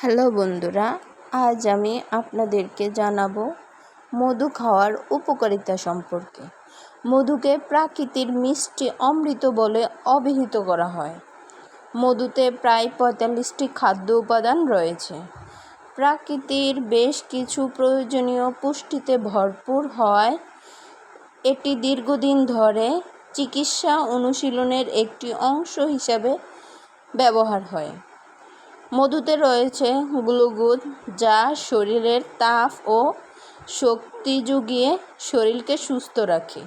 Hello বন্ধুরা, আজ আমি আপনাদেরকে জানাব মধু খাওয়ার উপকারিতা সম্পর্কে। মধুকে প্রাকৃতির মিষ্টি অমৃত বলে অভিহিত করা হয়। মধুতে প্রায় পঁয়তাল্লিশটি খাদ্য উপাদান রয়েছে। প্রাকৃতির বেশ কিছু প্রয়োজনীয় পুষ্টিতে ভরপুর হওয়ায় এটি দীর্ঘদিন ধরে চিকিৎসা অনুশীলনের একটি অংশ হিসাবে ব্যবহার হয়। মধুতে রয়েছে গ্লুকোজ যা শরীরের তাপ ও শক্তি জুগিয়ে শরীরকে সুস্থ রাখে।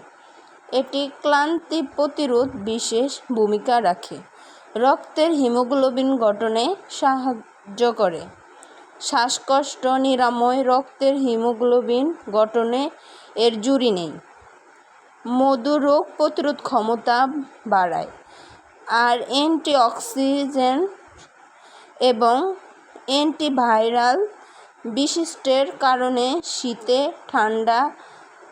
এটি ক্লান্তি প্রতিরোধ বিশেষ ভূমিকা রাখে। রক্তের হিমোগ্লোবিন গঠনে সাহায্য করে। শ্বাসকষ্ট, নিরাময় রক্তের হিমোগ্লোবিন গঠনে এর জুড়ি নেই। মধু রোগ প্রতিরোধ ক্ষমতা বাড়ায়। আর অ্যান্টিঅক্সিডেন্ট এবং অ্যান্টিভাইরাল বিশিষ্টের কারণে শীতে ঠান্ডা,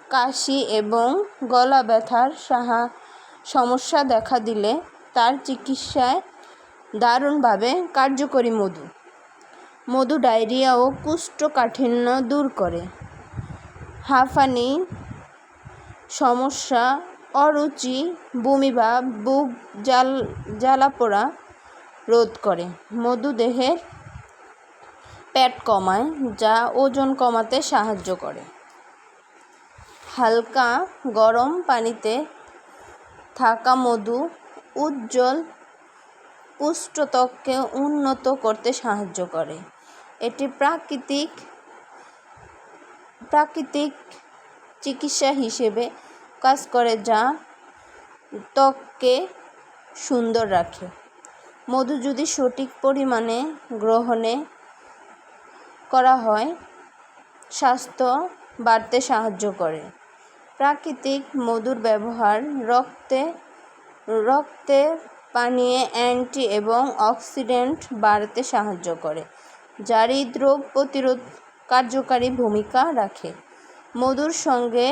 কাশি এবং গলা ব্যথার সাহা, সমস্যা দেখা দিলে তার চিকিৎসায় দারুণভাবে কার্যকরী মধু। মধু ডায়রিয়া ও কুষ্ঠকাঠিন্য দূর করে। হাঁফানি সমস্যা, অরুচি, বমি বমিভাব বুক জাল জ্বালাপোড়া রোধ করে। মধু দেহের প্যাট কমায়, যা ওজন কমাতে সাহায্য করে। হালকা গরম পানিতে থাকা মধু উজ্জ্বল পুষ্ট ত্বককে উন্নত করতে সাহায্য করে। এটি প্রাকৃতিক প্রাকৃতিক চিকিৎসা হিসেবে কাজ করে, যা ত্বককে সুন্দর রাখে। মধু যদি সঠিক পরিমাণে গ্রহণে করা হয়, স্বাস্থ্য বাড়তে সাহায্য করে। প্রাকৃতিক মধুর ব্যবহার রক্তে রক্তে পানিয়ে অ্যান্টি এবং অক্সিডেন্ট বাড়তে সাহায্য করে, যা হৃদরোগ প্রতিরোধ কার্যকারী ভূমিকা রাখে। মধুর সঙ্গে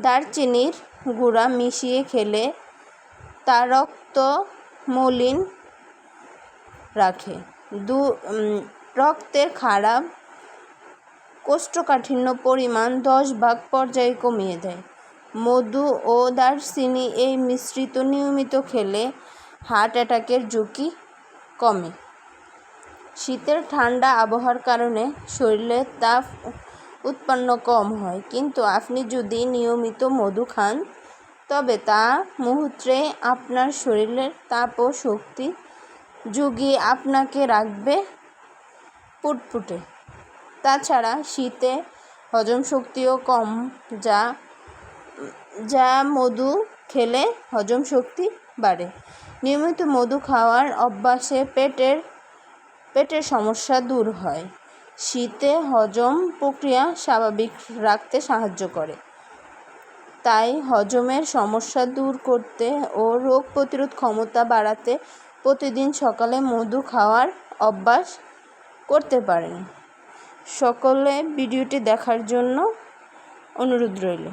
দারচিনির গুঁড়া মিশিয়ে খেলে তা রক্ত মলিন রাখে। দু রক্তের খারাপ কোষ্ঠকাঠিন্য পরিমাণ দশ ভাগ পর্যায়ে কমিয়ে দেয়। মধু ও দারচিনি এই মিশ্রিত নিয়মিত খেলে হার্ট অ্যাটাকের ঝুঁকি কমে। শীতের ঠান্ডা আবহাওয়ার কারণে শরীরের তাপ উৎপন্ন কম হয়। কিন্তু আপনি যদি নিয়মিত মধু খান, তবে তা মুহূর্তে আপনার শরীরের তাপ ও শক্তি জুগিয়ে আপনাকে রাখবে ফুটফুটে তাছাড়া শীতে হজম শক্তিও কম, যা যা মধু খেলে হজম শক্তি বাড়ে। নিয়মিত মধু খাওয়ার অভ্যাসে পেটের পেটের সমস্যা দূর হয়। শীতে হজম প্রক্রিয়া স্বাভাবিক রাখতে সাহায্য করে। তাই হজমের সমস্যা দূর করতে ও রোগ প্রতিরোধ ক্ষমতা বাড়াতে প্রতিদিন সকালে মধু খাওয়ার অভ্যাস করতে পারেন। সকলে ভিডিওটি দেখার জন্য অনুরোধ রইল।